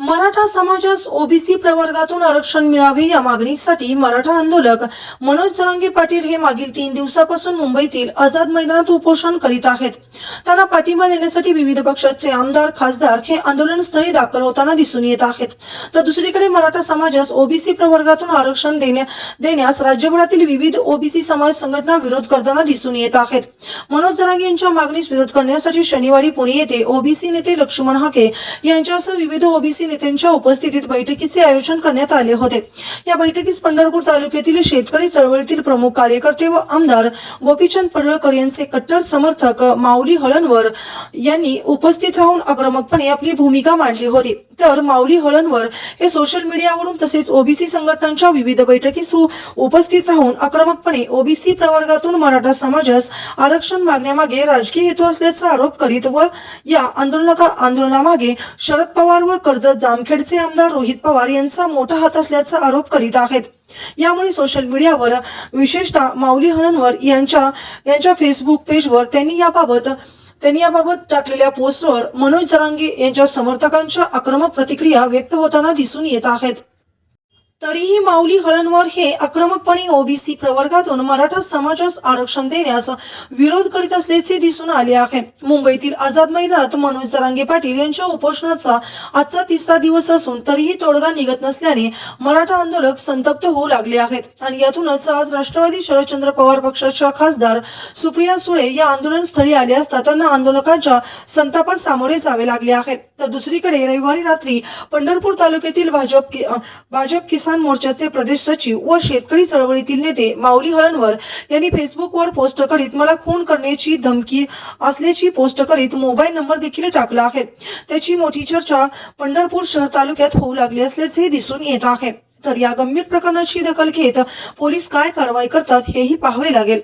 Maratha समाजास OBC प्रवर्गातून आरक्षण मिळावे या मागणीसाठी मराठा आंदोलक मनोज जरांगे पाटील हे मागील तीन दिवसापासून मुंबईतील आझाद मैदानात उपोषण करीत आहेत. त्यांना पाठिंबा देण्यासाठी विविध पक्षाचे आमदार खासदार हे आंदोलनस्थळी दाखल होताना दिसून येत आहेत. तर दुसरीकडे मराठा समाजास ओबीसी प्रवर्गातून आरक्षण देण्या देण्यास राज्यभरातील विविध ओबीसी समाज संघटना विरोध करताना दिसून येत आहेत. मनोज जरांगे यांच्या मागणीस विरोध करण्यासाठी शनिवारी पुणे येथे ओबीसी नेते लक्ष्मण हाके यांच्यासह विविध ओबीसी नेत्यांच्या उपस्थितीत बैठकीचे आयोजन करण्यात आले होते. या बैठकीस पंढरपूर तालुक्यातील शेतकरी चळवळीतील प्रमुख कार्यकर्ते व आमदार गोपीचंद पडळकर यांचे कट्टर समर्थक माऊली हळणवर यांनी उपस्थित राहून आक्रमकपणे आपली भूमिका मांडली होती. तर माऊली हळणवर हे सोशल मीडियावरून तसेच ओबीसी संघटनांच्या विविध बैठकीस उपस्थित राहून आक्रमकपणे ओबीसी प्रवर्गातून मराठा समाजास आरक्षण मागण्यामागे राजकीय हेतू असल्याचा आरोप करीत व या आंदोलनामागे शरद पवार व कर्ज जामखेडचे आमदार रोहित पवार यांचा मोठा हात असल्याचा आरोप करीत आहेत. यामुळे सोशल मीडियावर विशेषतः माऊली हननवर यांच्या यांच्या फेसबुक पेजवर त्यांनी याबाबत त्यांनी याबाबत टाकलेल्या पोस्टवर मनोज जरांगे यांच्या समर्थकांच्या आक्रमक प्रतिक्रिया व्यक्त होताना दिसून येत आहेत. तरीही माऊली हळणवर हे आक्रमकपणे ओबीसी प्रवर्गातून मराठा समाजास आरक्षण देण्यास विरोध करीत असल्याचे दिसून आले आहे. मुंबईतील आझाद मैदानात मनोज जरांगे पाटील यांच्या उपोषणाचा आजचा तिसरा दिवस असून तरीही तोडगा निघत नसल्याने मराठा आंदोलक संतप्त होऊ लागले आहेत. आणि यातूनच आज राष्ट्रवादी शरदचंद्र पवार पक्षाच्या खासदार सुप्रिया सुळे या आंदोलन स्थळी आले असता त्यांना आंदोलकांच्या संतापात सामोरे जावे लागले आहे तर दुसरीकडे रविवारी रात्री पंढरपूर तालुक्यातील भाजप कि- भाजप किसान मोर्चाचे प्रदेश सचिव व शेतकरी चळवळीतील नेते माऊली हळणवर यांनी फेसबुकवर पोस्ट करीत मला खून करण्याची धमकी असल्याची पोस्ट करीत मोबाईल नंबर देखील टाकला आहे. त्याची मोठी चर्चा पंढरपूर शहर तालुक्यात होऊ लागली असल्याचे दिसून येत आहे. तर या गंभीर प्रकरणाची दखल घेत पोलीस काय कारवाई करतात हेही पाहावे लागेल.